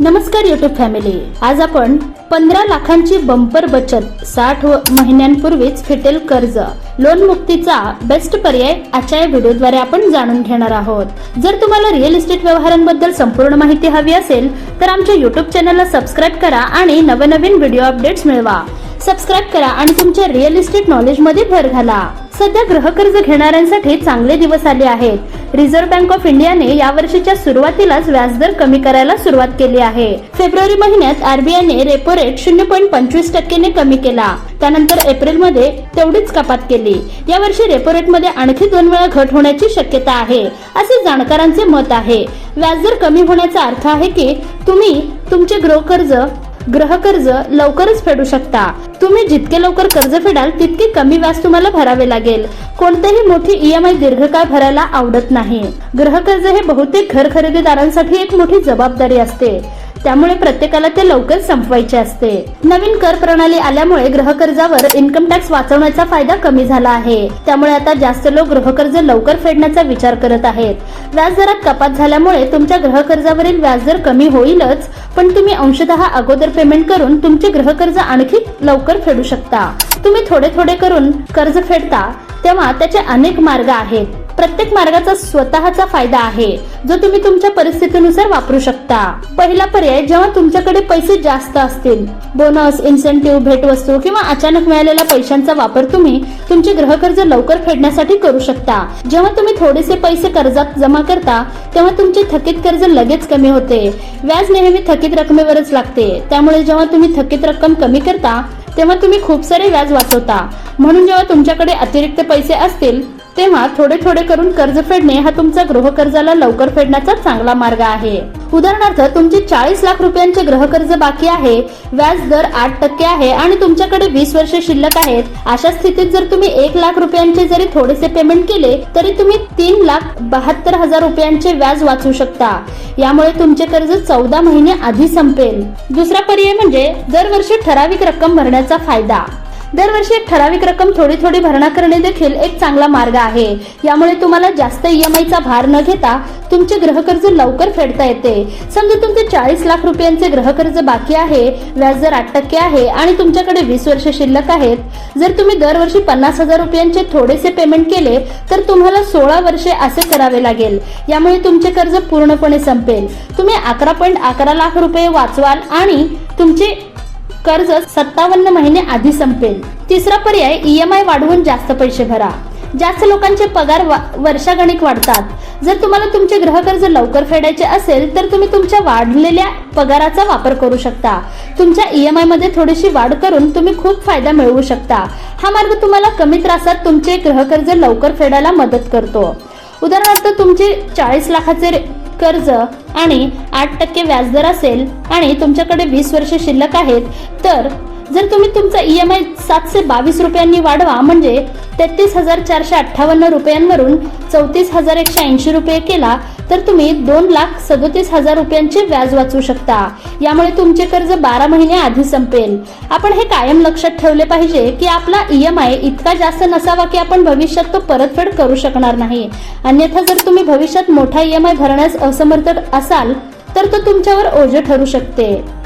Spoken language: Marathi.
नमस्कार युट्यूब फॅमिली आज आपण पंधरा लाखांची बंपर बचत साठ महिन्यांपूर्वीच फिटेल कर्ज लोन मुक्तीचा बेस्ट पर्याय आजच्या या व्हिडिओद्वारे आपण जाणून घेणार आहोत. जर तुम्हाला रिअल इस्टेट व्यवहारांबद्दल संपूर्ण माहिती हवी असेल तर आमच्या युट्यूब चॅनलला सबस्क्राईब करा आणि नवनवीन व्हिडिओ अपडेट्स मिळवा. सबस्क्राईब करा आणि तुमच्या रिअल इस्टेट नॉलेजमध्ये भर घाला. सध्या गृहकर्ज घेणाऱ्यांसाठी चांगले दिवस आले आहेत. रिझर्व्ह बँक ऑफ इंडियाने या वर्षीच्या सुरुवातीलाच व्याजदर कमी करायला सुरुवात केली आहे. फेब्रुवारी महिन्यात आरबीआयने रेपो रेट शून्य पॉईंट पंचवीस टक्क्याने कमी केला. त्यानंतर एप्रिलमध्ये तेवढीच कपात केली. यावर्षी रेपो रेटमध्ये आणखी दोन वेळा घट होण्याची शक्यता आहे असे जाणकारांचे मत आहे. व्याजदर कमी होण्याचा अर्थ आहे की तुम्ही तुमचे गृहकर्ज गृहकर्ज लवकरच फेडू शकता. तुम्ही जितके लवकर कर्ज फेडाल तितके कमी व्याज तुम्हाला भरावे लागेल. कोणतेही मोठी ईएमआय दीर्घकाळ भरायला आवडत नाही. गृहकर्ज हे बहुतेक घर खरेदीदारांसाठी एक मोठी जबाबदारी असते. त्यामुळे प्रत्येकाला ते लवकर संपवायचे असते. नवीन कर प्रणाली आल्यामुळे गृहकर्जावर इन्कम टॅक्स वाचवण्याचा फायदा कमी झाला आहे. त्यामुळे आता जास्त लोक गृहकर्ज लवकर फेडण्याचा विचार करत आहेत. व्याजदरात कपात झाल्यामुळे तुमच्या गृहकर्जावरील व्याजदर कमी होईलच पण तुम्ही अंशतः अगोदर पेमेंट करून तुमचे गृहकर्ज आणखी लवकर फेडू शकता. तुम्ही थोडे थोडे करून कर्ज फेडता तेव्हा त्याचे अनेक मार्ग आहेत. प्रत्येक मार्गाचा स्वतःचा फायदा आहे जो तुम्ही तुमच्या परिस्थितीनुसार वापरू शकता. पहिला पर्याय जेव्हा तुमच्याकडे पैसे जास्त असतील बोनस इन्सेंटिव्ह भेटवस्तू किंवा अचानक मिळालेल्या पैशांचा वापर तुम्ही तुमचे गृहकर्ज लवकर फेडण्यासाठी करू शकता. जेव्हा तुम्ही थोडेसे पैसे कर्जात जमा करता तेव्हा तुमचे थकीत कर्ज लगेच कमी होते. व्याज नेहमी थकीत रकमेवरच लागते. त्यामुळे जेव्हा तुम्ही थकीत रक्कम कमी करता तेव्हा तुम्ही खूप सारे व्याज वाचवता. म्हणून जेव्हा तुमच्याकडे अतिरिक्त पैसे असतील तेव्हा थोडे थोडे करून कर्ज फेडणे हा तुमचा गृहकर्जाला लवकर फेडण्याचा चांगला मार्ग आहे. उदाहरणार्थ तुमचे चाळीस लाख रुपयांचे गृहकर्ज बाकी आहे व्याज दर आठ टक्के आहे आणि तुमच्याकडे वीस वर्ष शिल्लक आहेत अशा स्थितीत जर तुम्ही एक लाख रुपयांचे जरी थोडेसे पेमेंट केले तरी तुम्ही तीन लाख बहात्तर हजार रुपयांचे व्याज वाचू शकता. यामुळे तुमचे कर्ज चौदा महिने आधी संपेल. दुसरा पर्याय म्हणजे दरवर्षी ठराविक रक्कम भरण्याचा फायदा. दरवर्षी एक ठराविक रक्कम थोडी थोडी भरणा करणे देखील एक चांगला मार्ग आहे. यामुळे तुम्हाला जास्त ईएमआयचा भार न घेता तुमचे गृहकर्ज लवकर फेडता येते. समजा तुमचे चाळीस लाख रुपयांचे गृहकर्ज बाकी आहे व्याजदर आठ टक्के आहे आणि तुमच्याकडे वीस वर्ष शिल्लक आहेत. जर तुम्ही दरवर्षी पन्नास हजार रुपयांचे थोडेसे पेमेंट केले तर तुम्हाला सोळा वर्षे असे करावे लागेल. यामुळे तुमचे कर्ज पूर्णपणे संपेल. तुम्ही अकरा पॉईंट अकरा लाख रुपये वाचवाल आणि तुमचे कर्ज सत्तावन्न महिने आधी संपेल. तिसरा पर्याय ईएमआय वाढवून जास्त पैसे भरा. जास्त लोकांचे पगार वा- वर्षागणिक वाढतात. जर तुम्हाला तुमचे गृहकर्ज लवकर फेडायचे असेल तर तुम्ही तुमच्या वाढलेल्या पगाराचा वापर करू शकता. तुमच्या ईएमआयमध्ये थोडीशी वाढ करून तुम्ही खूप फायदा मिळवू शकता. हा मार्ग तुम्हाला कमी त्रासात तुमचे गृहकर्ज लवकर फेडायला मदत करतो. उदाहरणार्थ तुमचे चाळीस लाखाचे रे- कर्ज आणि आठ टक्के व्याजदर असेल आणि तुमच्याकडे वीस वर्ष शिल्लक आहेत तर जर तुम्ही तुमचा ई एम आय सातशे बावीस रुपयांनी वाढवा म्हणजे तेहतीस हजार चारशे अठ्ठावन्न रुपयांवरून चौतीस हजार एकशे ऐंशी रुपये केला तर तुम्ही दोन लाख सदोतीस हजार रुपयांचे व्याज वाचू शकता. यामुळे तुमचे कर्ज बारा महिने आधी संपेल. आपण हे कायम लक्षात ठेवले पाहिजे की आपला ई एम आय इतका जास्त नसावा की आपण भविष्यात तो परतफेड करू शकणार नाही. अन्यथा जर तुम्ही भविष्यात मोठा ई एम आय भरण्यास असमर्थ असाल तर तो तुमच्यावर ओझे ठरू शकते.